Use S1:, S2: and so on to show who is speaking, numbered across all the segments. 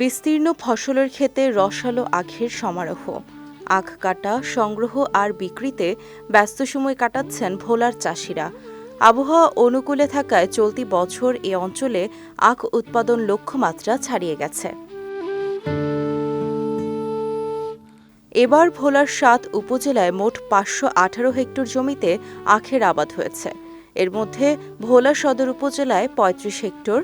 S1: বিস্তীর্ণ ফসলের ক্ষেতে রসালো আখের সমারোহ। আখ কাটা, সংগ্রহ আর বিক্রিতে ব্যস্ত সময় কাটাচ্ছেন ভোলার চাষিরা। আবহাওয়া অনুকূলে থাকায় চলতি বছর এ অঞ্চলে আখ উৎপাদন লক্ষ্যমাত্রা ছাড়িয়ে গেছে। এবার ভোলার সাত উপজেলায় মোট পাঁচশো আঠারো হেক্টর জমিতে আখের আবাদ হয়েছে। এর মধ্যে ভোলা সদর উপজেলায় পঁয়ত্রিশ হেক্টর,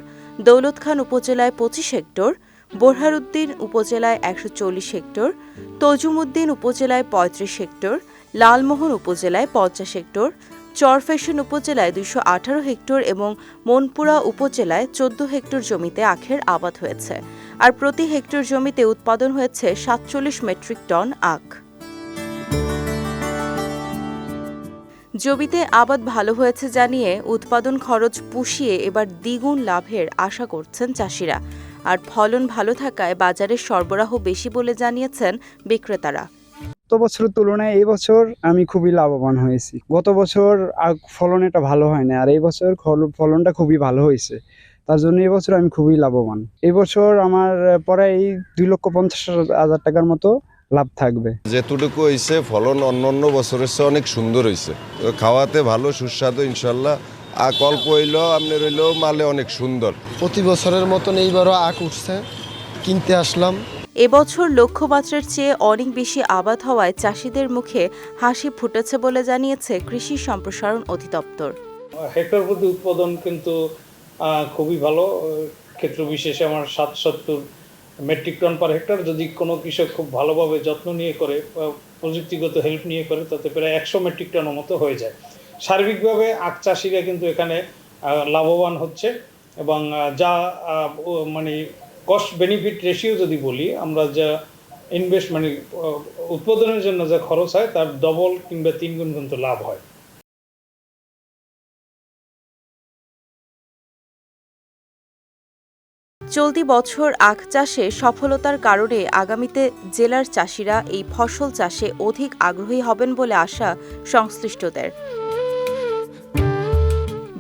S1: দৌলতখান উপজেলায় পঁচিশ হেক্টর বোরহারউদ্দিন উপজেলায় একশো চল্লিশ হেক্টর, তজুমুদ্দিন উপজেলায় পঁয়ত্রিশ হেক্টর, লালমোহন উপজেলায় পঞ্চাশ হেক্টর চরফ্যাশন উপজেলায় দুশো আঠারো হেক্টর এবং মনপুরা উপজেলায় চোদ্দ হেক্টর জমিতে আখের আবাদ হয়েছে। আর প্রতি হেক্টর জমিতে উৎপাদন হয়েছে সাতচল্লিশ মেট্রিক টন আখ। জমিতে আবাদ ভালো হয়েছে জানিয়ে উৎপাদন খরচ পুষিয়ে এবার দ্বিগুণ লাভের আশা করছেন চাষিরা। আর ফলন ভালো থাকায় বাজারে সরবরাহ বেশি বলে জানিয়েছেন বিক্রেতারা।
S2: গত বছরের তুলনায় এই বছর আমি খুবই লাভবান হয়েছি। গত বছর আগ ফলন এটা ভালো হয় না আর এই বছর ফলনটা খুবই ভালো হয়েছে। তার জন্য এই বছর আমি খুবই লাভবান। এই বছর আমার প্রায় এই দুই লক্ষ পঞ্চাশ হাজার টাকার মতো লাভ থাকবে।
S3: যেটুকু হয়েছে ফলন অন্য অন্য বছরের চেয়ে অনেক সুন্দর হয়েছে। খাওয়াতে ভালো সুস্বাদু ইনশাল্লাহ। আক অল্প হইলেও আপনার হইলেও মালে অনেক সুন্দর।
S4: প্রতি বছরের মতন এইবারও আখ উঠছে কিনতে আসলাম।
S1: এবছর লক্ষ্যমাত্রার চেয়ে অনেক বেশি আবাদ হওয়ায় চাষিদের মুখে হাসি ফুটেছে বলে জানিয়েছে কৃষি সম্প্রসারণ অধিদপ্তর।
S5: হেক্টর প্রতি উৎপাদন কিন্তু খুবই ভালো। ক্ষেত্র বিশেষে আমার সাত সত্তর মেট্রিক টন পার হেক্টর। যদি কোনো কৃষক খুব ভালোভাবে যত্ন নিয়ে করে প্রযুক্তিগত হেল্প নিয়ে করে তাতে প্রায় একশো মেট্রিক টনের মতো হয়ে যায়। সার্বিকভাবে আখ চাষিরা কিন্তু এখানে লাভবান হচ্ছে এবং যা মানে কস্ট বেনিফিট রেশিও যদি বলি, আমরা যা ইনভেস্ট মানে উৎপাদনের জন্য যা খরচ হয়, তার ডবল কিংবা তিন গুণ কিন্তু লাভ হয়।
S1: চলতি বছর আখ চাষে সফলতার কারণে আগামীতে জেলার চাষিরা এই ফসল চাষে অধিক আগ্রহী হবেন বলে আশা সংশ্লিষ্টদের।